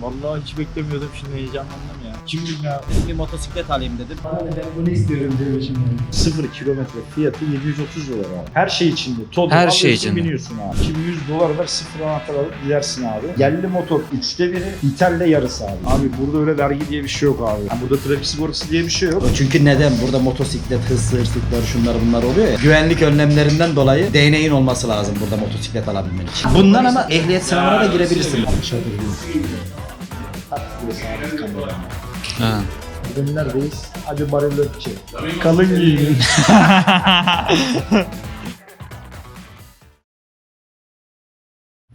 Vallahi hiç beklemiyordum şimdi heyecanlandım ya. Kim bilir ya. Bir motosiklet alayım dedim. Ben bunu istiyorum diyor şimdi. Sıfır kilometre fiyatı 730 dolar abi. Her şey içinde. Todo Her şey içinde. biniyorsun abi. 2100 dolar ver sıfır anahtar alıp gidersin abi. Yerli motor üçte biri, İtalya yarısı abi. Abi burada öyle vergi diye bir şey yok abi. Yani burada trafik sigortası diye bir şey yok. Çünkü neden? Burada motosiklet, hız hırsızlıkları şunlar bunlar oluyor ya. Güvenlik önlemlerinden dolayı DNA'in olması lazım burada motosiklet alabilmen için. Bundan ama ehliyet sınavına da girebilirsin. Abi kamera. Ha. Bugün neredeyiz? Hadi Bariloche. Kalın giyinin.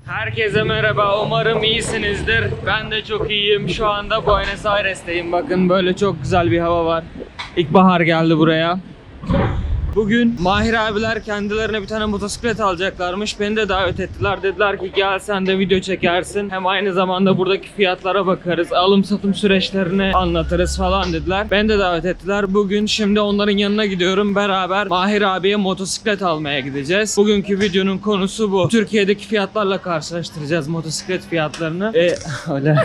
Herkese merhaba. Umarım iyisinizdir. Ben de çok iyiyim. Şu anda Buenos Aires'teyim. Bakın böyle çok güzel bir hava var. İlkbahar geldi buraya. Bugün Mahir abiler kendilerine bir tane motosiklet alacaklarmış. Beni de davet ettiler. Dediler ki gel sen de video çekersin. Hem aynı zamanda buradaki fiyatlara bakarız. Alım satım süreçlerini anlatırız falan dediler. Beni de davet ettiler. Bugün şimdi onların yanına gidiyorum. Beraber Mahir abiye motosiklet almaya gideceğiz. Bugünkü videonun konusu bu. Türkiye'deki fiyatlarla karşılaştıracağız motosiklet fiyatlarını. E, öyle.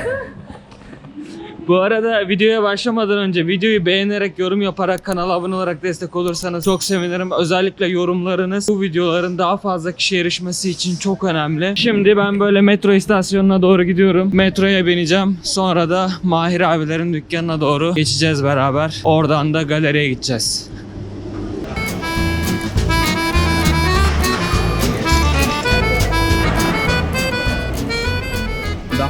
Bu arada videoya başlamadan önce videoyu beğenerek, yorum yaparak, kanala abone olarak destek olursanız çok sevinirim. Özellikle yorumlarınız bu videoların daha fazla kişiye erişmesi için çok önemli. Şimdi ben böyle metro istasyonuna doğru gidiyorum. Metroya bineceğim. Sonra da Mahir abilerin dükkanına doğru geçeceğiz beraber. Oradan da galeriye gideceğiz.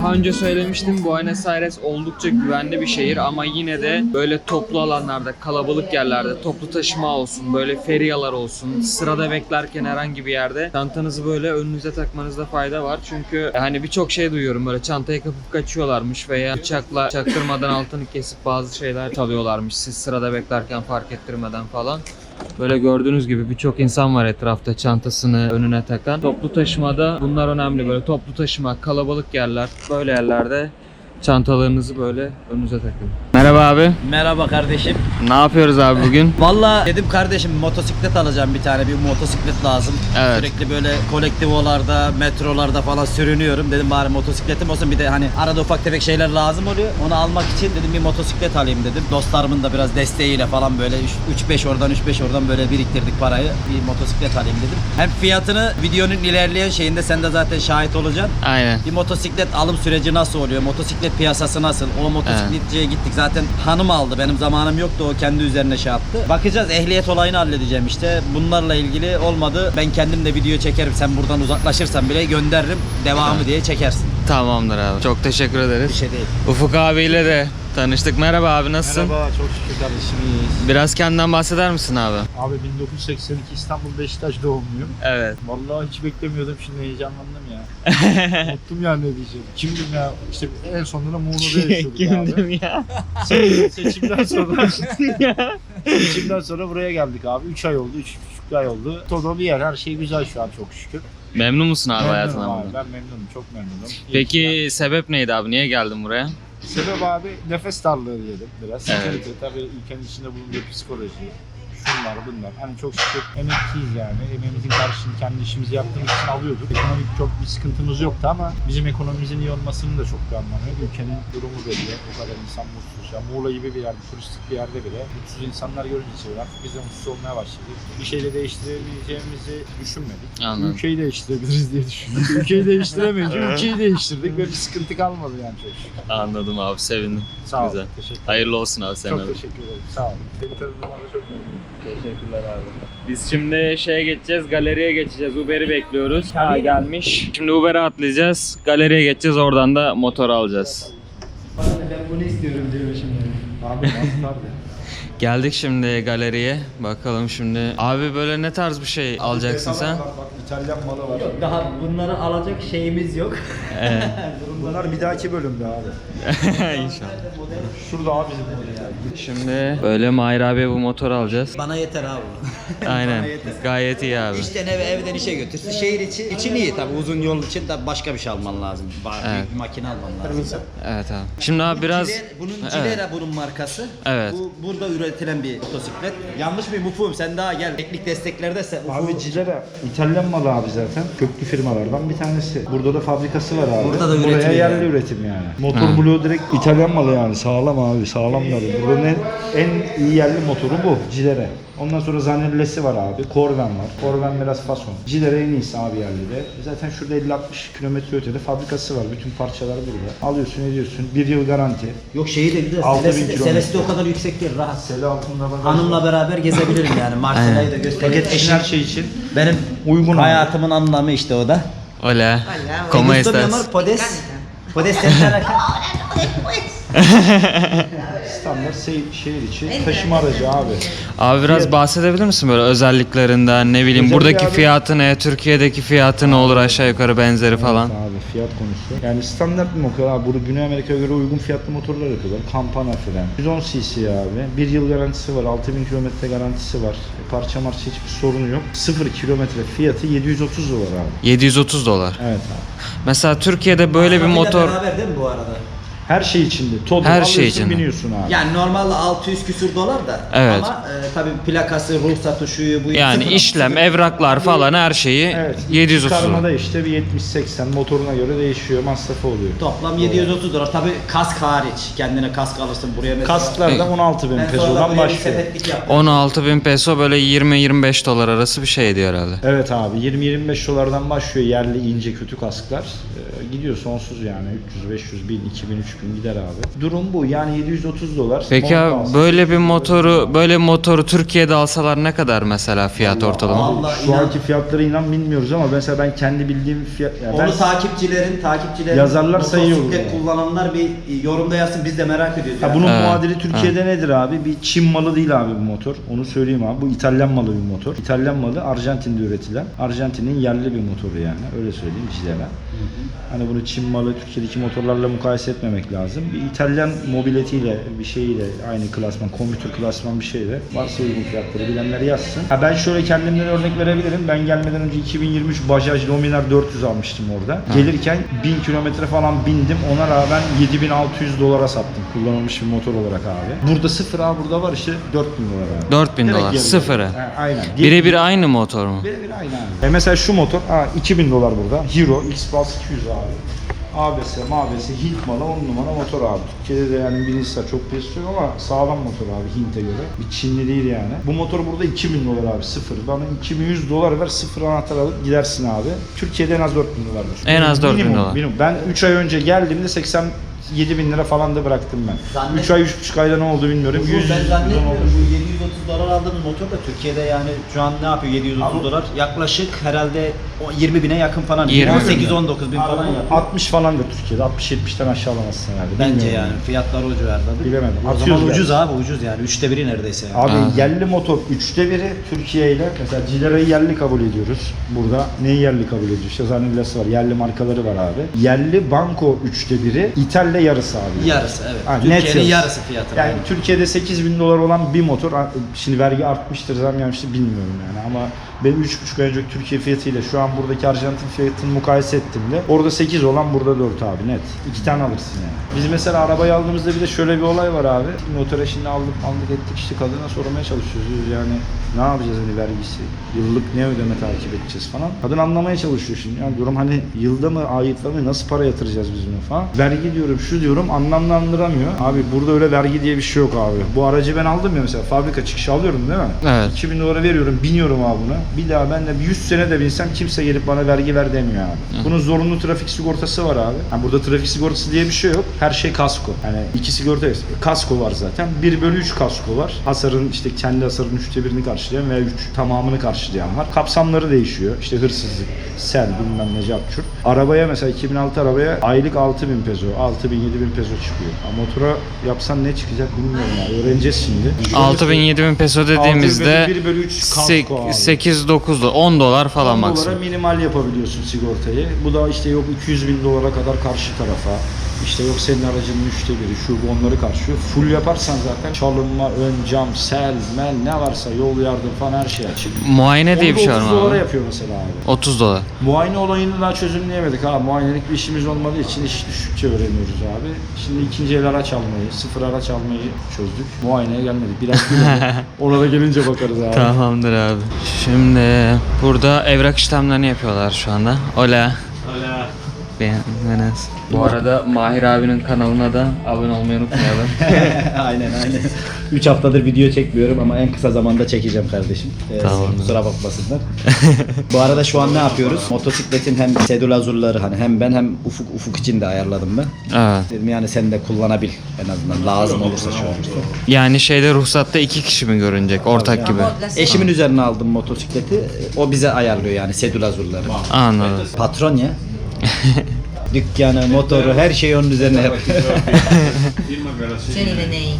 Daha önce söylemiştim Buenos Aires oldukça güvenli bir şehir ama yine de böyle toplu alanlarda, kalabalık yerlerde toplu taşıma olsun, böyle feriyalar olsun, sırada beklerken herhangi bir yerde çantanızı böyle önünüze takmanızda fayda var. Çünkü hani birçok şey duyuyorum böyle çantayı kapıp kaçıyorlarmış veya bıçakla çaktırmadan altını kesip bazı şeyler çalıyorlarmış siz sırada beklerken fark ettirmeden falan. Böyle gördüğünüz gibi birçok insan var etrafta çantasını önüne takan. Toplu taşımada bunlar önemli. Böyle toplu taşıma, kalabalık yerler, böyle yerlerde çantalarınızı böyle önünüze takın. Merhaba abi. Merhaba kardeşim. Ne yapıyoruz abi bugün? Valla dedim kardeşim motosiklet alacağım bir tane bir motosiklet lazım. Evet. Sürekli böyle kolektivolarda, metrolarda falan sürünüyorum. Dedim bari motosikletim olsun bir de hani arada ufak tefek şeyler lazım oluyor. Onu almak için dedim bir motosiklet alayım dedim. Dostlarımın da biraz desteğiyle falan böyle 3-5 oradan 3-5 oradan böyle biriktirdik parayı. Bir motosiklet alayım dedim. Hem fiyatını videonun ilerleyen şeyinde sen de zaten şahit olacaksın. Aynen. Bir motosiklet alım süreci nasıl oluyor? Motosiklet piyasası nasıl? O motosikletçiye gittik. Zaten hanım aldı. Benim zamanım yoktu. O kendi üzerine şey yaptı. Bakacağız. Ehliyet olayını halledeceğim işte. Bunlarla ilgili olmadı. Ben kendim de video çekerim. Sen buradan uzaklaşırsan bile gönderirim. Devamı diye çekersin. Tamamdır abi. Çok teşekkür Bir ederiz. şey değil. Ufuk abiyle de tanıştık. Merhaba abi nasılsın? Merhaba, çok şükür kardeşim iyiyiz. Biraz kendinden bahseder misin abi? Abi 1982 İstanbul Beşiktaş doğumluyum. Evet. Vallahi hiç beklemiyordum şimdi heyecanlandım ya. Unuttum ya ne diyeceğim. Kimdim ya? İşte en sonunda Muğla'da yaşıyorduk abi. ya? Se- seçimden sonra seçimden sonra buraya geldik abi. 3 ay oldu, 3,5 ay oldu. Todo bir yer, her şey güzel şu an çok şükür. Memnun musun abi Memnunum hayatından abi, burada? Ben memnunum, çok memnunum. Peki sebep neydi abi? Niye geldin buraya? Sebep abi nefes darlığı diyelim biraz. Evet. Sıkıntı. Tabii ülkenin içinde bulunduğu psikoloji. Şunlar bunlar. Hani çok şükür emekliyiz yani. Emeğimizin karşılığını kendi işimizi yaptığımız için alıyorduk. Ekonomik çok bir sıkıntımız yoktu ama bizim ekonomimizin iyi olmasının da çok bir anlamı yok. Ülkenin durumu belli. O kadar insan mutsuz. Ya Muğla gibi bir yerde, turistik bir yerde bile mutsuz insanlar görünce seviyor. Artık biz de mutsuz olmaya başladık. Bir şeyle değiştirebileceğimizi düşünmedik. Anladım. Ülkeyi değiştirebiliriz diye düşündük. Ülkeyi değiştiremeyince ülkeyi değiştirdik ve bir sıkıntı kalmadı yani çok şükür. Anladım abi sevindim. Sağ ol. Güzel. Teşekkür ederim. Hayırlı olsun abi senin Çok adına. teşekkür ederim. Sağ olun. Seni tanıdığıma da çok memnunum. Teşekkürler abi. Biz şimdi şeye geçeceğiz, galeriye geçeceğiz. Uber'i bekliyoruz. Ha gelmiş. Şimdi Uber'e atlayacağız. Galeriye geçeceğiz. Oradan da motor alacağız. Ben bunu istiyorum diyor şimdi. Abi nasıl Geldik şimdi galeriye. Bakalım şimdi. Abi böyle ne tarz bir şey alacaksın sen? Bak, bak İtalyan malı var. Yok daha bunları alacak şeyimiz yok. Evet. Bunlar bir dahaki bölümde abi. İnşallah. Şurada abi bizim model. Şimdi böyle Mahir abiye bu motor alacağız. Bana yeter abi. Aynen. Yeter. Gayet iyi abi. İşten eve evden işe götürsün. Şehir içi için iyi tabii uzun yol için tabii başka bir şey alman lazım. Ba- Evet. Büyük bir makine alman lazım. Evet abi. Şimdi abi biraz... Cile- bunun Evet. Cilera bunun markası. Evet. Bu burada üretilen bir motosiklet. Yanlış mı Ufuk'um sen daha gel. Teknik desteklerde sen Ufuk. Abi Cilera İtalyan malı abi zaten. Köklü firmalardan bir tanesi. Burada da fabrikası var abi. Burada da Buraya Yine yerli yani. üretim yani. Motor bloğu direkt İtalyan malı yani. Sağlam abi. Sağlam malı. Buranın en, en iyi yerli motoru bu. Cilere. Ondan sonra Zanellesi var abi. Corven var. Corven biraz fason. Cilere en iyisi abi yerli de. Zaten şurada 50-60 kilometre ötede fabrikası var. Bütün parçalar burada. Alıyorsun ediyorsun. Bir yıl garanti. Yok şeyi de güzel. 6000 Selesi de, selesi de o kadar yüksek değil rahat. Sele altında bagaj Hanımla beraber gezebilirim yani. Marsilya'yı da göstereyim. Paket için her şey için. Benim Uygun hayatımın anlamı işte o da. Hola. Me ¿Cómo gusta, mi estás? amor, Podes, podes sentar acá. Standart se- şehir içi taşıma aracı abi. Abi biraz bahsedebilir misin böyle özelliklerinden ne bileyim Özelliği buradaki abi- fiyatı ne, Türkiye'deki fiyatı ne olur aşağı yukarı benzeri falan. Evet abi fiyat konusu. Yani standart bir motor abi. Burada Güney Amerika'ya göre uygun fiyatlı motorlar yapıyorlar. Kampana fren. 110 cc abi. Bir yıl garantisi var. 6000 kilometre garantisi var. E, parça marşı hiçbir sorunu yok. 0 kilometre fiyatı 730 dolar abi. 730 dolar. Evet abi. Mesela Türkiye'de böyle bir Masrafıyla motor beraber değil mi bu arada? Her şey içinde. Todu Her şey içinde. biniyorsun abi. Yani normalde 600 küsür dolar da. Evet. Ama e, tabii plakası, ruhsatı, şuyu buyu. yani sıfır- işlem, evraklar falan her şeyi Evet. 730 dolar. Çıkarmada işte bir 70-80 motoruna göre değişiyor. Masrafı oluyor. Toplam 730 dolar. Tabii kask hariç. Kendine kask alırsın buraya mesela. Kasklar da 16 bin Ben sonra da pesodan buraya bir başlıyor. sepetlik yaptım. 16 bin peso böyle 20-25 dolar arası bir şeydi herhalde. Evet abi 20-25 dolardan başlıyor yerli ince kötü kasklar. Ee, gidiyor sonsuz yani 300, 500, 1000, 2000, 3000 gider abi. Durum bu yani 730 dolar. Peki abi alsın. böyle bir motoru böyle motoru Türkiye'de alsalar ne kadar mesela fiyat ortalama? Vallahi şu inan- anki fiyatları inan bilmiyoruz ama mesela ben kendi bildiğim fiyat... yani ben Onu takipçilerin, takipçilerin Yazarlarsa iyi olur motosiklet yani. kullananlar bir yorumda yazsın biz de merak ediyoruz. Ha, yani. bunun Evet. muadili Türkiye'de nedir abi? Bir Çin malı değil abi bu motor. Onu söyleyeyim abi. Bu İtalyan malı bir motor. İtalyan malı Arjantin'de üretilen. Arjantin'in yerli bir motoru yani. Öyle söyleyeyim Cilera. Hani bunu Çin malı Türkiye'deki motorlarla mukayese etmemek lazım. Bir İtalyan mobiletiyle bir şeyle aynı klasman, kombütür klasman bir şeyle varsa uygun fiyatları bilenler yazsın. Ha ben şöyle kendimden örnek verebilirim. Ben gelmeden önce 2023 Bajaj Luminar 400 almıştım orada. Gelirken 1000 kilometre falan bindim. Ona rağmen 7600 dolara sattım kullanılmış bir motor olarak abi. Burada sıfır abi burada var işte 4000 dolar abi. 4000 Direkt dolar sıfırı. Ha, aynen. Birebir aynı motor mu? Birebir aynı abi. E mesela şu motor ha, 2000 dolar burada. Hero X-Plus 200 abi. ABS, MABS, Hint malı 10 numara motor abi. Türkiye'de de yani bilinçler çok yok ama sağlam motor abi Hint'e göre. Bir Çinli değil yani. Bu motor burada 2000 dolar abi sıfır. Bana 2100 dolar ver sıfır anahtar alıp gidersin abi. Türkiye'de en az 4000 dolar. En az 4000 Minimum, dolar. minimum. Ben 3 ay önce geldiğimde 87 bin lira falan da bıraktım ben. Zannet- 3 ay 3,5 ayda ne oldu bilmiyorum. Bu 100 ben 110 zannetmiyorum oldu. bu 730 dolar aldığımız motor da Türkiye'de yani şu an ne yapıyor 730 dolar? Yaklaşık herhalde o 20 bine yakın falan. 20 bin. 18-19 bin falan yapıyor. 60 falandır Türkiye'de. 60-70'ten aşağı alamazsın herhalde. Bence Bilmiyorum yani fiyatlar o civarda. Bilemedim. O zaman ucuz yani. abi ucuz yani. Üçte biri neredeyse yani. Abi Ha. yerli motor üçte biri Türkiye ile mesela Cilera'yı yerli kabul ediyoruz. Burada neyi yerli kabul ediyoruz? İşte Zanella'sı var. Yerli markaları var abi. Yerli Banco üçte biri. İtalya yarısı abi. Yarısı evet. Ha, net Türkiye'nin yarısı. yarısı fiyatı. Yani Türkiye'de 8 bin dolar olan bir motor şimdi vergi artmıştır zam gelmiştir bilmiyorum yani ama ben 3,5 ay önceki Türkiye fiyatıyla şu an buradaki Arjantin fiyatını mukayese ettiğimde orada 8 olan burada 4 abi net. 2 tane alırsın yani. Biz mesela arabayı aldığımızda bir de şöyle bir olay var abi. Notere şimdi aldık aldık ettik işte kadına sormaya çalışıyoruz yani ne yapacağız hani vergisi yıllık ne ödeme takip edeceğiz falan. Kadın anlamaya çalışıyor şimdi. Yani diyorum hani yılda mı aylıkla mı nasıl para yatıracağız biz bunu falan. Vergi diyorum şu diyorum anlamlandıramıyor. Abi burada öyle vergi diye bir şey yok abi. Bu aracı ben aldım ya mesela fabrika çıkışı alıyorum değil mi? Evet. 2000 dolara veriyorum biniyorum abi buna. Bir daha ben de 100 sene de binsem kimse gelip bana vergi ver demiyor abi. Bunun zorunlu trafik sigortası var abi. Yani burada trafik sigortası diye bir şey yok. Her şey kasko. Yani iki sigorta kasko var zaten. 1 bölü 3 kasko var. Hasarın işte kendi hasarın üçte birini karşılayan veya üç tamamını karşılayan var. Kapsamları değişiyor. İşte hırsızlık, sel bilmem ne capçur. Arabaya mesela 2006 arabaya aylık 6000 peso, 6000 7000 peso çıkıyor. Ama motora yapsan ne çıkacak bilmiyorum ya. Öğreneceğiz şimdi. 6000 7000 peso dediğimizde 1 bölü 3 kasko abi. 8 9 10 dolar falan 10 dolara maksimum. minimal yapabiliyorsun sigortayı. Bu da işte yok 200 bin dolara kadar karşı tarafa. İşte yok senin aracının üçte biri şu bu onları karşılıyor. Full yaparsan zaten çalınma, ön cam, sel, mel ne varsa yol yardım falan her şey açık. Muayene diye bir şey var 30 mı dolara abi? yapıyor mesela abi. 30 dolar. Muayene olayını daha çözümleyemedik ha. Muayenelik bir işimiz olmadığı için iş düşükçe öğreniyoruz abi. Şimdi ikinci el araç almayı, sıfır araç almayı çözdük. Muayeneye gelmedik. Biraz Ona da gelince bakarız abi. Tamamdır abi. Şimdi burada evrak işlemlerini yapıyorlar şu anda. Hola. Beğenmeniz. Bu arada Mahir abinin kanalına da abone olmayı unutmayalım. aynen aynen. 3 haftadır video çekmiyorum ama en kısa zamanda çekeceğim kardeşim. Ee, Tamam. Kusura bakmasınlar. Bu arada şu an ne yapıyoruz? Motosikletin hem sedül azurları hani hem ben hem ufuk ufuk için de ayarladım ben. evet. Dedim yani sen de kullanabil en azından lazım olursa şu olursa. Yani şeyde ruhsatta iki kişi mi görünecek ortak gibi? Eşimin üzerine aldım motosikleti. O bize ayarlıyor yani sedül azurları. Anladım. Patron ya. Dükkanı, motoru, her şeyi onun üzerine yapıyor. Jenny Deney.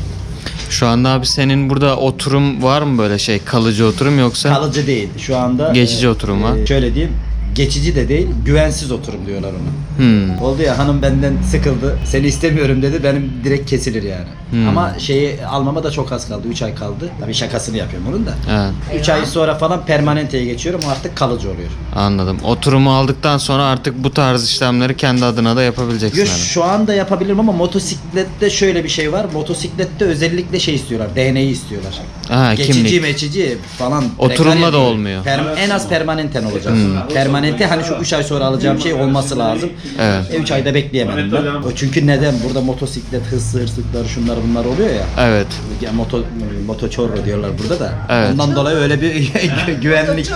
Şu anda abi senin burada oturum var mı böyle şey kalıcı oturum yoksa Kalıcı değil. Şu anda geçici e, oturum var? e, şöyle diyeyim. Geçici de değil, güvensiz oturum diyorlar ona. Hmm. Oldu ya hanım benden sıkıldı. Seni istemiyorum dedi. Benim direkt kesilir yani. Hmm. Ama şeyi almama da çok az kaldı. 3 ay kaldı. Tabii şakasını yapıyorum onun da. Evet 3 ay sonra falan permanenteye geçiyorum. O artık kalıcı oluyor. anladım. Oturumu aldıktan sonra artık bu tarz işlemleri kendi adına da yapabileceksin. Yo, yani. şu anda yapabilirim ama motosiklette şöyle bir şey var. Motosiklette özellikle şey istiyorlar. DNA'yı istiyorlar. Ha, Geçici kimlik. meçici falan. Oturumla da olmuyor. Per- en az permanenten olacak. Hmm. Permanente hani şu 3 ay sonra alacağım şey olması lazım. Evet. 3 ayda bekleyemedim ben. O Çünkü neden? Burada motosiklet hız hırsızlıkları şunlar bunlar oluyor ya. Evet. Ya moto motoçorro diyorlar burada da. Evet. Ondan dolayı öyle bir güvenlik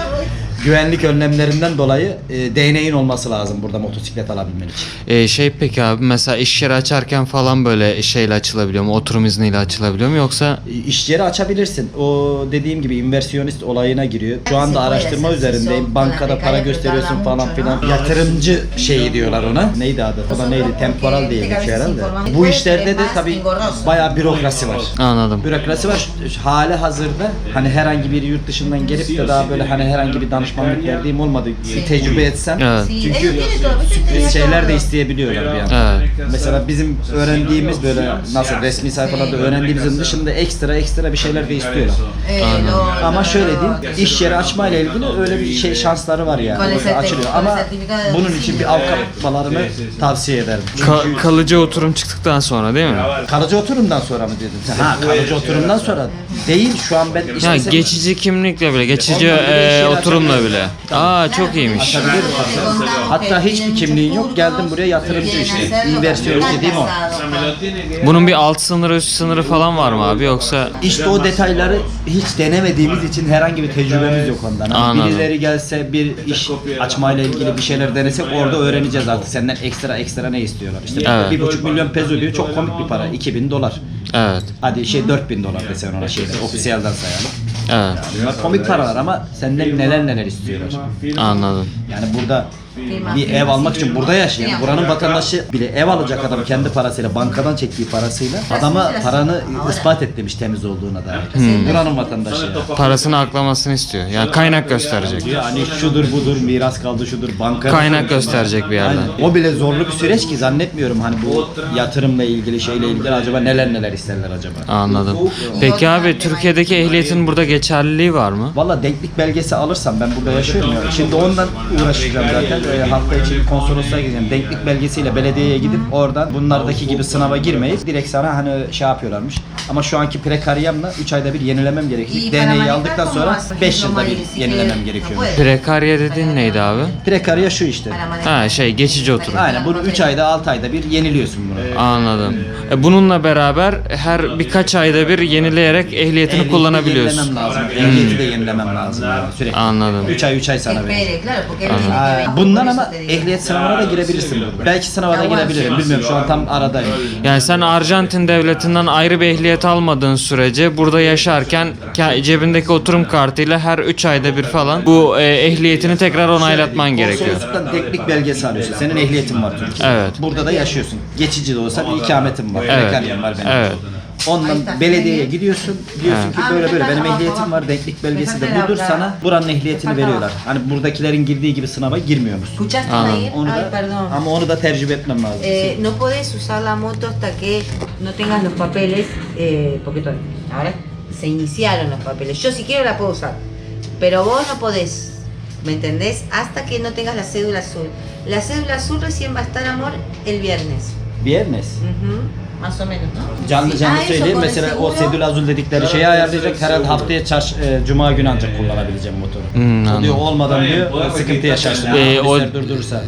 güvenlik önlemlerinden dolayı e, DNA'in olması lazım burada motosiklet alabilmen için. Ee, şey peki abi mesela iş yeri açarken falan böyle şeyle açılabiliyor mu? Oturum izniyle açılabiliyor mu yoksa İş yeri açabilirsin. O dediğim gibi inversiyonist olayına giriyor. Şu anda araştırma üzerindeyim. Bankada para gösteriyorsun falan filan. Yatırımcı şeyi diyorlar ona. Neydi adı? O da neydi? Temporal diye geçiyor herhalde. Bu işlerde de tabii bayağı bürokrasi var. anladım. Bürokrasi var. Hali hazırda hani herhangi bir yurt dışından gelip de daha böyle hani herhangi bir danışmanlık verdiğim olmadı. Bir tecrübe etsem. Evet. Çünkü şeyler de isteyebiliyorlar bir yandan. Evet. Mesela bizim öğrendiğimiz böyle nasıl resmi sayfalarda öğrendiğimizin dışında ekstra ekstra bir şeyler de istiyorlar. Ama şöyle diyeyim, iş yeri açma ile ilgili öyle bir şey şansları var yani. Böyle açılıyor. Ama bunun için bir avukat tutmalarını tavsiye ederim. Ka- kalıcı oturum çıktıktan sonra değil mi? Kalıcı oturumdan sonra mı dedin sen? Ha kalıcı oturumdan sonra değil şu an ben işte Ya mesela- geçici kimlikle bile, geçici bile iş e, yeri oturumla açabilirim. bile. Aa çok iyiymiş. Açabilirim tabii. Hatta hiçbir kimliğin yok geldim buraya yatırımcı işte. İnversiyoncu dediğim o. Bunun bir alt sınırı üst sınırı falan var mı abi yoksa İşte o detayları hiç denemediğimiz için herhangi bir tecrübemiz yok ondan. Hani Anladım. birileri gelse bir iş açmayla ilgili bir şeyler denesek orada öğreneceğiz artık senden ekstra ekstra ne istiyorlar. İşte Evet. bir buçuk milyon peso diyor çok komik bir para 2000 dolar. Evet Hadi şey 4000 dolar desen ona şeyde ofisiyelden sayalım. evet Bunlar komik paralar ama senden neler neler istiyorlar. anladım. Yani burada bir ev almak için burada yaşayan buranın vatandaşı bile ev alacak adam kendi parasıyla bankadan çektiği parasıyla adama paranı ispat et demiş temiz olduğuna dair. Buranın vatandaşı. Parasını aklamasını istiyor. Yani kaynak gösterecek. Yani şudur budur miras kaldı şudur banka. Kaynak gösterecek bir yerden. Aynen. O bile zorlu bir süreç ki zannetmiyorum hani bu yatırımla ilgili şeyle ilgili acaba neler neler isterler acaba. Anladım. Peki abi Türkiye'deki ehliyetin burada geçerliliği var mı? Valla denklik belgesi alırsam ben burada yaşıyorum ya. Şimdi ondan uğraşacağım zaten. Ee, hafta içi bir konsolosluğa gideceğim. Denklik belgesiyle belediyeye gidip oradan bunlardaki gibi sınava girmeyip direkt sana hani şey yapıyorlarmış. Ama şu anki prekaryamla 3 ayda bir yenilemem gerekecek. DNA'yı aldıktan sonra como 5 haces, yılda bir yenilemem gerekiyor. Prekarya dediğin neydi abi? Prekarya şu işte. Ha şey geçici oturum. Aynen bunu 3 ayda 6 ayda bir yeniliyorsun bunu. Anladım. E, bununla beraber her birkaç ayda bir yenileyerek ehliyetini Ehliyeti kullanabiliyorsun. Yenilemem lazım. Ehliyeti de yenilemem lazım yani sürekli. Anladım. 3 ay 3 ay sana que Aa, ver. Bundan ama ehliyet sınavına da girebilirsin. Belki sınava da girebilirim. Bilmiyorum şu an tam aradayım. Yani sen Arjantin devletinden ayrı bir ehliyet almadığın sürece burada yaşarken ke- cebindeki oturum kartıyla her 3 ayda bir falan bu e, ehliyetini tekrar onaylatman gerekiyor. Konsolosluktan teknik belgesi alıyorsun. Senin ehliyetin var Türkiye'de. Evet. Burada da yaşıyorsun. Geçici de olsa bir ikametim var. Evet. Var benim. Evet. Ondan belediyeye gidiyorsun. Diyorsun ki böyle böyle benim ehliyetim var. Denklik belgesi de budur sana. Buranın ehliyetini veriyorlar. Hani buradakilerin girdiği gibi sınava girmiyor musun? ¿Escuchaste ahí? Onu Ay, da, perdón. ama onu da tercüme etmem lazım. Eh, no podés usar la moto hasta que no tengas los papeles, eh, porque to- ahora se iniciaron los papeles. Yo si quiero la puedo usar, pero vos no podés, ¿me entendés? Hasta que no tengas la cédula azul. La cédula azul recién va a estar, amor, el viernes. Viernes. Ujú, Más o menos, ¿no? Canlı canlı Ah, eso, söyleyeyim. con el Mesela o seguro. sedül azul dedikleri şeyi ayarlayacak. Herhalde haftaya çarş, e, cuma günü ancak kullanabileceğim motoru. Hmm, o diyor anladım. olmadan diyor sıkıntı yaşarsın. Ee, o- Polisler durdurursa.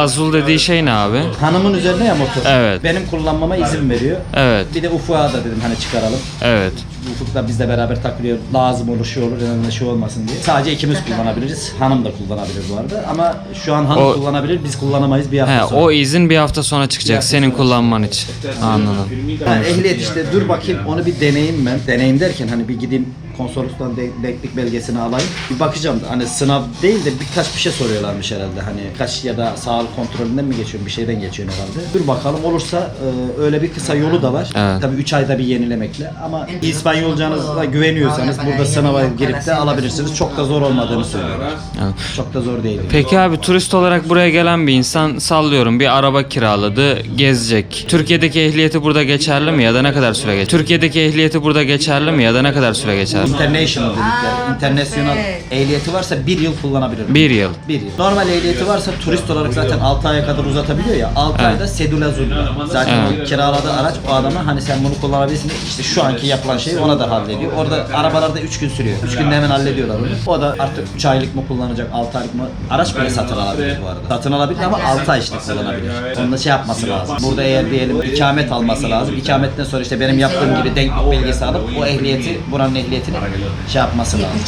Azul dediği şey ne abi? Hanımın üzerine ya motor. Evet. Benim kullanmama izin veriyor. Evet. Bir de ufuğa da dedim hani çıkaralım. Evet. Ufukla bizle beraber takılıyor. Lazım olur, şey olur, yanında şey olmasın diye. Sadece ikimiz kullanabiliriz. Hanım da kullanabilir bu arada. Ama şu an hanım O- kullanabilir, biz kullanamayız bir hafta He, sonra. o izin bir hafta sonra çıkacak senin kullanman için. Anladım. Ha, ehliyet işte dur bakayım onu bir deneyeyim ben. Deneyim derken hani bir gideyim konsolosluktan de- denklik belgesini alayım. Bir bakacağım hani sınav değil de birkaç bir şey soruyorlarmış herhalde. Hani kaç ya da sağlık kontrolünden mi geçiyorum bir şeyden geçiyor herhalde. Dur bakalım olursa e, öyle bir kısa yolu da var. Evet. Tabii 3 ayda bir yenilemekle ama İspanyolcanızla güveniyorsanız burada sınava girip de alabilirsiniz. Çok da zor olmadığını söylüyorlar. Evet. Çok da zor değil. Peki abi turist olarak buraya gelen bir insan sallıyorum bir araba kiraladı gezecek. Türkiye'deki ehliyeti burada geçerli mi ya da ne kadar süre geçer? Türkiye'deki ehliyeti burada geçerli mi ya da ne kadar süre geçer? International dedikleri, Aa, internasyonel perfect. ehliyeti varsa bir yıl kullanabilir. Bir yıl. Bir yıl. Normal ehliyeti varsa turist olarak zaten 6 aya kadar uzatabiliyor ya. 6 Evet. ayda sedül azul var. Zaten Evet. o kiraladığı araç o adama hani sen bunu kullanabilirsin. İşte şu anki yapılan şeyi ona da hallediyor. Orada arabalarda 3 gün sürüyor. 3 günde hemen hallediyorlar onu. O da artık 3 aylık mı kullanacak, 6 aylık mı? Araç bile satın alabilir bu arada. Satın alabilir ama 6 ay işte kullanabilir. Onun da şey yapması lazım. Burada eğer diyelim ikamet alması lazım. İkametten sonra işte benim yaptığım gibi denklik belgesi alıp o ehliyeti, buranın ehliyetini şey yapması lazım.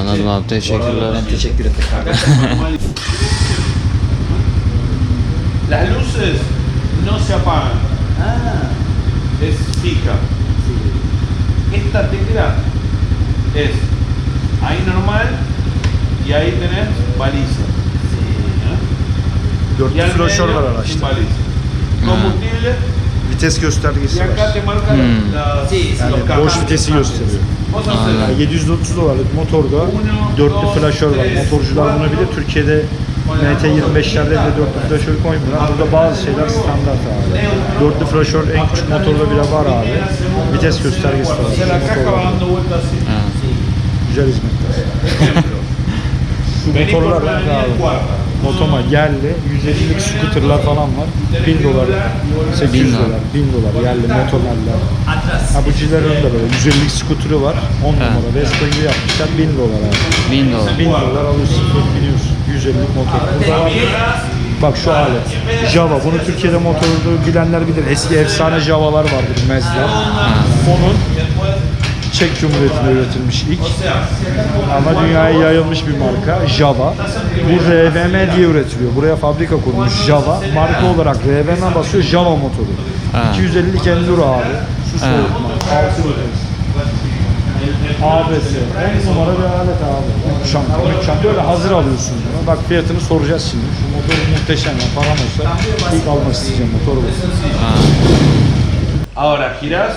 Anladım abi teşekkürler. Ben teşekkür ederim. Las luces no se apagan. Es fija. Esta tecla es ahí normal y ahí tenés baliza. ¿Eh? Dörtlü medio var araçta. baliza. Combustible Vites göstergesi var. te marca Hmm. las, Sí, los Yani boş vitesi gösteriyor. Yani 730 dolarlık motorda dörtlü flaşör var. Motorcular bunu bilir. Türkiye'de MT25'lerde de dörtlü flaşör koymuyorlar. Burada bazı şeyler standart abi. Dörtlü flaşör en küçük motorda bile var abi. Vites göstergesi var. Güzel hizmetler. Şu motorlar abi. Motoma yerli 150'lik scooterlar falan var. 1000 dolar, 800 dolar, 1000 dolar yerli motorlarla. Ha bu ciler önde böyle 150'lik scooter'ı var. 10 numara gibi yapmışlar 1000 dolar abi. Bin dolar. 1000 dolar alıyorsun biniyorsun 150'lik motor. Burada var. Bak şu alet. Java. Bunu Türkiye'de motorda bilenler bilir. Eski efsane Java'lar vardır Mazda. Onun Çek Cumhuriyeti'nde üretilmiş ilk. Ama dünyaya yayılmış bir marka Java. Bu RVM diye üretiliyor. Buraya fabrika kurmuş Java. Marka olarak RVM basıyor Java motoru. Ha. 250 enduro abi. Su soğutma. 6 vites. ABS. 10 numara bir alet abi. 3 çanta, 3 çanta. Böyle hazır alıyorsun bunu. Bak fiyatını soracağız şimdi. Şu motor muhteşem. ya. Param olsa ilk almak isteyeceğim motoru. Ahora girás,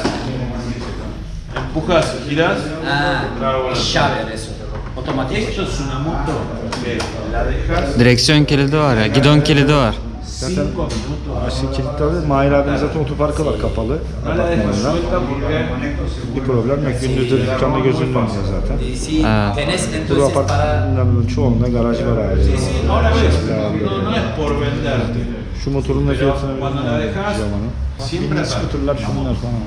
empujas, girás. Ah, şabe eso. Otomatik. Esto es una moto que la dejas Direksiyon kilidi var ya, gidon kilidi var. Zaten kilitli alıyor. Mahir abinin zaten otoparkı var kapalı. Apartmanında. Bir problem yok. Gündüzleri dükkanda gözünün önünde zaten. Si Ah. tenés Bu para apartmanların çoğunda garaj var abi. es venderte. Şu motorun da fiyatını bilmiyorum zamanı. siempre Bin está. skuterlar şunlar falan.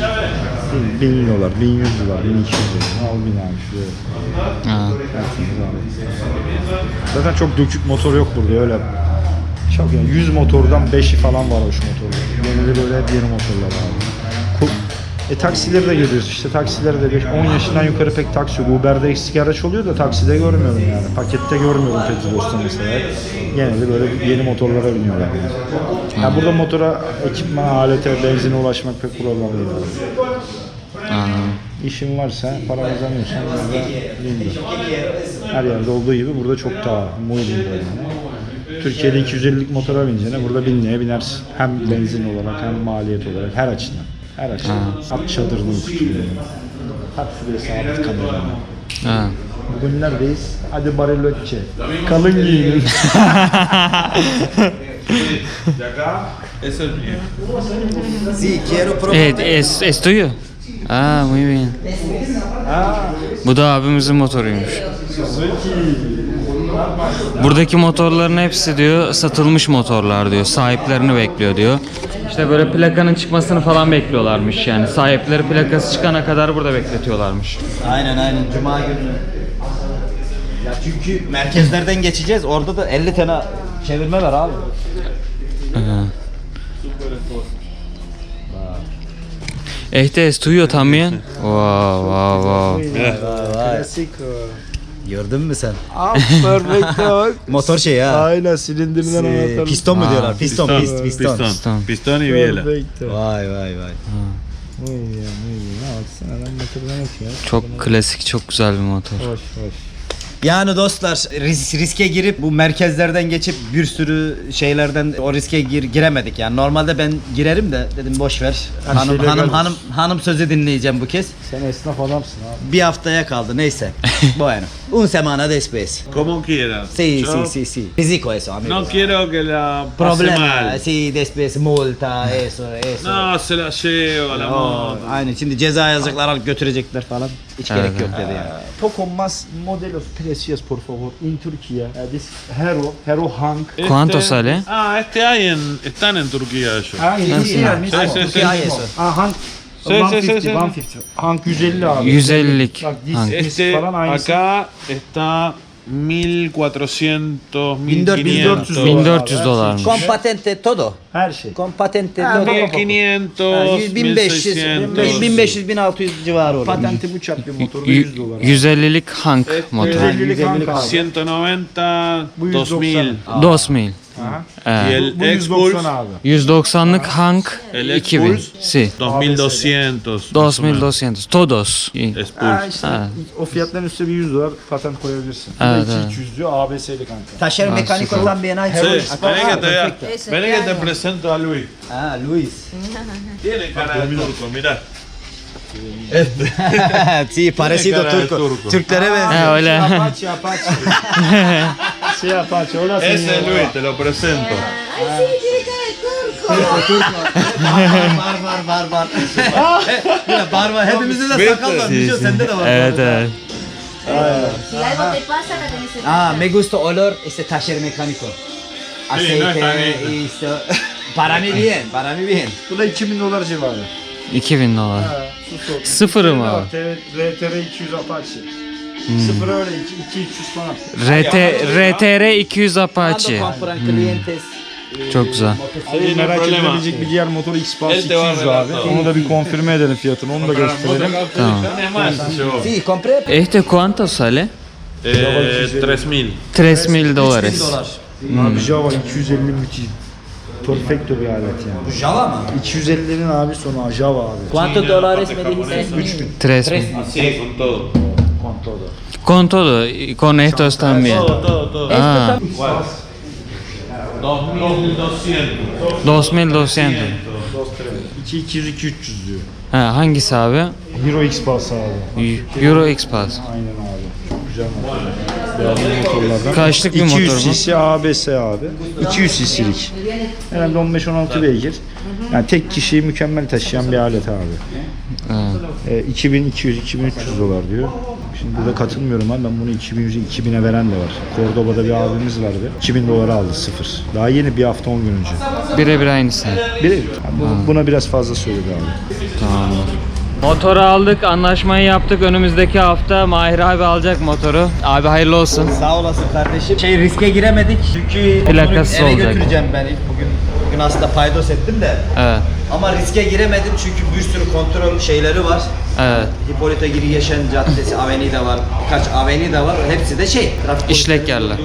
Llave. Bin, bin dolar, bin yüz dolar, bin iki yüz dolar. Al bin abi şuraya. Ha. Tertemiz abi. Zaten çok dökük motor yok burada öyle. Çok yani 100 motordan 5'i falan var o şu motorda. Genelde böyle hep yeni motorlar abi. E taksileri de görüyoruz işte taksileri de beş- 10 yaşından yukarı pek taksi yok. Uber'de eksik araç oluyor da takside görmüyorum yani. Pakette görmüyorum Petrolos'ta mesela. Genelde böyle yeni motorlara biniyorlar yani. Yani burada motora, ekipman, alete, benzine ulaşmak pek problem değil. Anladım. İşin varsa, para kazanıyorsan burada bindir. Her yerde olduğu gibi burada çok daha lindo yani. Türkiye'de 250'lik motora bineceğine burada binliğe binersin. Hem benzin olarak hem maliyet olarak her açıdan. Her açıdan. At çadırını kutuyor. Hat şuraya sabit kameranı. Ha. Bugün neredeyiz? Hadi Bariloche. Kalın giyinin. Sí, quiero probar. Evet, es, es tuyo. Aa, muy bien. Bu da abimizin motoruymuş. Buradaki motorların hepsi diyor satılmış motorlar diyor. Sahiplerini bekliyor diyor. İşte böyle plakanın çıkmasını falan bekliyorlarmış yani. Sahipleri plakası çıkana kadar burada bekletiyorlarmış. Aynen aynen cuma günü. Ya çünkü merkezlerden geçeceğiz. Orada da 50 tane çevirme var abi. Este es tuyo también. Wow, wow, wow. Klasik Gördün mü sen? Ah perfecto bak. Motor şey ha. Aynen silindirden Ee, anahtar. piston mu Aa, diyorlar? Piston, pist, piston. Pistón. Pistón y biela. Perfecto. Vay vay vay. Muy bien muy bien. Baksana adam motordan okuyor. Çok klasik, çok güzel bir motor. Hoş hoş. Yani dostlar ris- riske girip bu merkezlerden geçip bir sürü şeylerden o riske gir giremedik. Yani normalde ben girerim de dedim boş ver. Her hanım şeyle hanım gel. hanım hanım sözü dinleyeceğim bu kez. Sen esnaf adamsın abi. Bir haftaya kaldı neyse. bueno. Un semana después. Como quieras. Sí, Yo sí, sí, sí. Físico eso, amigo. No quiero que la pase Problema. mal. Sí, después multa, eso, eso. No, se la llevo a la moto. aynen şimdi ceza yazacaklar alıp götürecekler falan. Hiç gerek yok dedi yani. Poco más modelos precios por favor in Turquía. Uh, this Hero, Hero Hank. ¿Cuánto Este- sale? Ah, este hay en, están en Turquía ellos. Ah, iyi, iyi, iyi. Sí, sí, sí. Ah, Hank. Sí, sí, 150, sí, sí. 150. Hank 150 abi. 150'lik Bak dis, Hank. Este falan aynısı. acá está 1400, 1400 1500. 1400 dolarmış. Con patente todo. Her şey. Con patente Ha, todo. tamam. 1500, 1500, 1600. 1500 1600 civarı olur. Patenti bu çarpıyor motoru Y- 100 dolar. 150'lik Hank motor. 150'lik Hank abi. 190, Bu 2000. 2000. Aha. Y Evet. el Bu X-Pulse 190 abi. 190'lık Hank El 2000. X-Pulse. Si. 2200. más o menos. 2200. Todos. Ha işte Ha. o fiyatların üstüne bir 100 dolar patent koyabilirsin. Evet, Evet, evet. 200 diyor ABS'li kanka. Taşer mecánico también hay. Sí, vení que te, Eso, vení que te presento a Luis. Ha Luis. Tiene cara de turco, mirá. sí, parecido cara de turco. turco. Türklere benziyor. Ha öyle. Apache, Apache. o da senin Ese es Luis, te lo presento. Ay, sí, tiene cara de turco. var var var var. Ya var var. Hepimizde de sakal var. Sende de var. Evet evet. Si algo te pasa, la tenés en Ah, me gusta olor este taller mecánico. Aceite esto. Para mí bien, para mí bien. Bu da 2000 dolar civarı. 2000 dolar. Sıfırı mı RTR 200 Apache. Sıfır öyle 2 300 falan. RT, RTR 200 Apache. Compran clientes. Çok güzel. Senin merak problema. edilebilecek bir diğer motor X-Pass El te va a 200 abi. regalar. Onu da bir konfirme edelim fiyatını. Onu da gösterelim. Tamam. Es más, llevó. Sí, compré. Este cuánto sale? Eh, 3000. 3000 dólares. dolar. Abi Java 250 müthiş. Perfecto bir alet yani. Bu Java mı? 250'nin abi sonu Java abi. Cuántos dólares me dijiste? 3000 3000. Sí, con todo. Kontoda. Con todo, y con estos también. Todo, todo, todo. Ah, Igual. 2200. 2200. 2 200 2 300 diyor. Ha, hangisi abi? Euro X-Pass abi. Euro X-Pass. Aynen abi. Çok güzel motorlardan. Kaçlık bir 200 motor bu? cc ABS abi. 200 cc'lik. Herhalde 15-16 beygir. Yani tek kişiyi mükemmel taşıyan bir alet abi. Ha. E, 2200-2300 dolar diyor. Şimdi burada katılmıyorum ben. Ben bunu 2100'e 2000'e veren de var. Cordoba'da bir abimiz vardı. 2000 dolara aldı sıfır. Daha yeni bir hafta 10 gün önce. Birebir aynısı. Bir, bu- buna biraz fazla söyledi abi. Tamamdır. Motoru aldık, anlaşmayı yaptık. Önümüzdeki hafta Mahir abi alacak motoru. Abi hayırlı olsun. Sağ olasın kardeşim. Şey riske giremedik çünkü Plakası onu eve olacak. götüreceğim ben ilk bugün. Bugün aslında paydos ettim de. Evet, Ama riske giremedim çünkü bir sürü kontrol şeyleri var. Evet. Hippolyta Girişen Caddesi, Aveni de var. Birkaç Aveni de var. Hepsi de şey. Trafik İşlek yerler.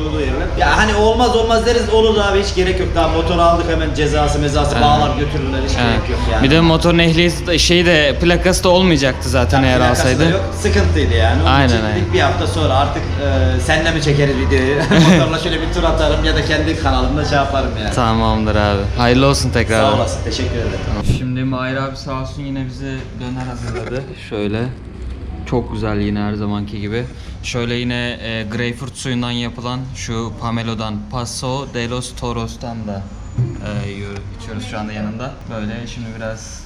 Ya hani olmaz olmaz deriz olur abi hiç gerek yok. Daha motoru aldık hemen cezası mezası bağlar götürürler hiç Evet. gerek yok yani. Bir de motorun ehliyeti şeyi de plakası da olmayacaktı zaten eğer Plakası da alsaydı. Yok, sıkıntıydı yani. Onun Aynen, aynen. Bir hafta sonra artık e, senle mi çekeriz videoyu? Motorla şöyle bir tur atarım ya da kendi kanalımda şey yaparım yani. Tamamdır abi. Hayırlı olsun tekrar. Sağ olasın. Teşekkür ederim. Şimdi Mahir abi sağ olsun yine bize döner hazırladı. Şöyle. Çok güzel yine her zamanki gibi. Şöyle yine e, greyfurt suyundan yapılan şu Pamelo'dan Paso de los Toros'tan da e, yiyor- içiyoruz şu anda yanında. Böyle şimdi biraz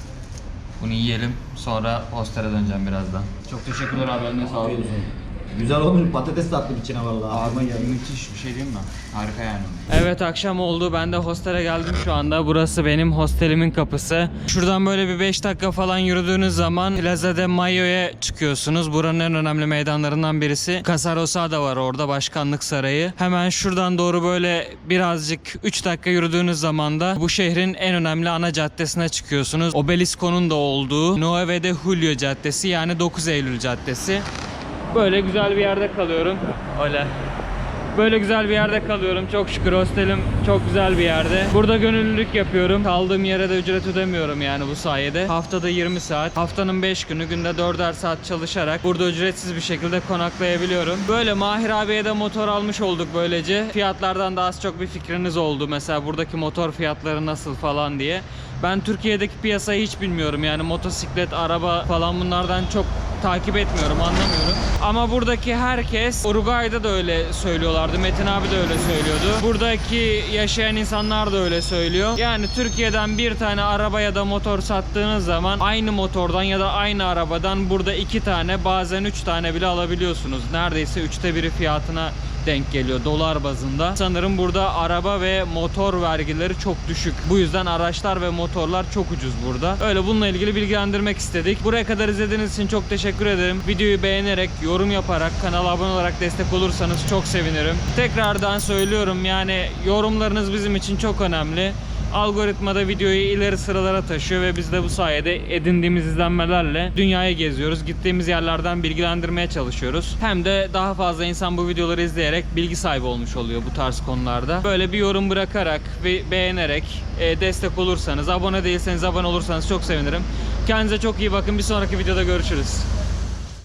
bunu yiyelim. Sonra hostele döneceğim birazdan. Çok teşekkürler abi. Eline sağlık. Güzel olmuş patates attım içine vallahi. Abi müthiş bir şey değil mi? Harika yani. Evet akşam oldu. Ben de hostele geldim şu anda. Burası benim hostelimin kapısı. Şuradan böyle bir 5 dakika falan yürüdüğünüz zaman Plaza de Mayo'ya çıkıyorsunuz. Buranın en önemli meydanlarından birisi. Casa Rosada var orada Başkanlık Sarayı. Hemen şuradan doğru böyle birazcık 3 dakika yürüdüğünüz zaman da bu şehrin en önemli ana caddesine çıkıyorsunuz. Obelisco'nun da olduğu 9 de Julio Caddesi yani 9 Eylül Caddesi. Böyle güzel bir yerde kalıyorum. Öyle. Böyle güzel bir yerde kalıyorum. Çok şükür hostelim çok güzel bir yerde. Burada gönüllülük yapıyorum. Kaldığım yere de ücret ödemiyorum yani bu sayede. Haftada 20 saat, haftanın 5 günü günde 4'er saat çalışarak burada ücretsiz bir şekilde konaklayabiliyorum. Böyle Mahir abiye de motor almış olduk böylece. Fiyatlardan da az çok bir fikriniz oldu. Mesela buradaki motor fiyatları nasıl falan diye. Ben Türkiye'deki piyasayı hiç bilmiyorum. Yani motosiklet, araba falan bunlardan çok takip etmiyorum, anlamıyorum. Ama buradaki herkes Uruguay'da da öyle söylüyorlardı. Metin abi de öyle söylüyordu. Buradaki yaşayan insanlar da öyle söylüyor. Yani Türkiye'den bir tane araba ya da motor sattığınız zaman aynı motordan ya da aynı arabadan burada iki tane bazen üç tane bile alabiliyorsunuz. Neredeyse üçte biri fiyatına denk geliyor dolar bazında. Sanırım burada araba ve motor vergileri çok düşük. Bu yüzden araçlar ve motorlar çok ucuz burada. Öyle bununla ilgili bilgilendirmek istedik. Buraya kadar izlediğiniz için çok teşekkür ederim. Videoyu beğenerek, yorum yaparak, kanala abone olarak destek olursanız çok sevinirim. Tekrardan söylüyorum yani yorumlarınız bizim için çok önemli. Algoritmada videoyu ileri sıralara taşıyor ve biz de bu sayede edindiğimiz izlenmelerle dünyayı geziyoruz. Gittiğimiz yerlerden bilgilendirmeye çalışıyoruz. Hem de daha fazla insan bu videoları izleyerek bilgi sahibi olmuş oluyor bu tarz konularda. Böyle bir yorum bırakarak ve beğenerek e, destek olursanız, abone değilseniz abone olursanız çok sevinirim. Kendinize çok iyi bakın. Bir sonraki videoda görüşürüz.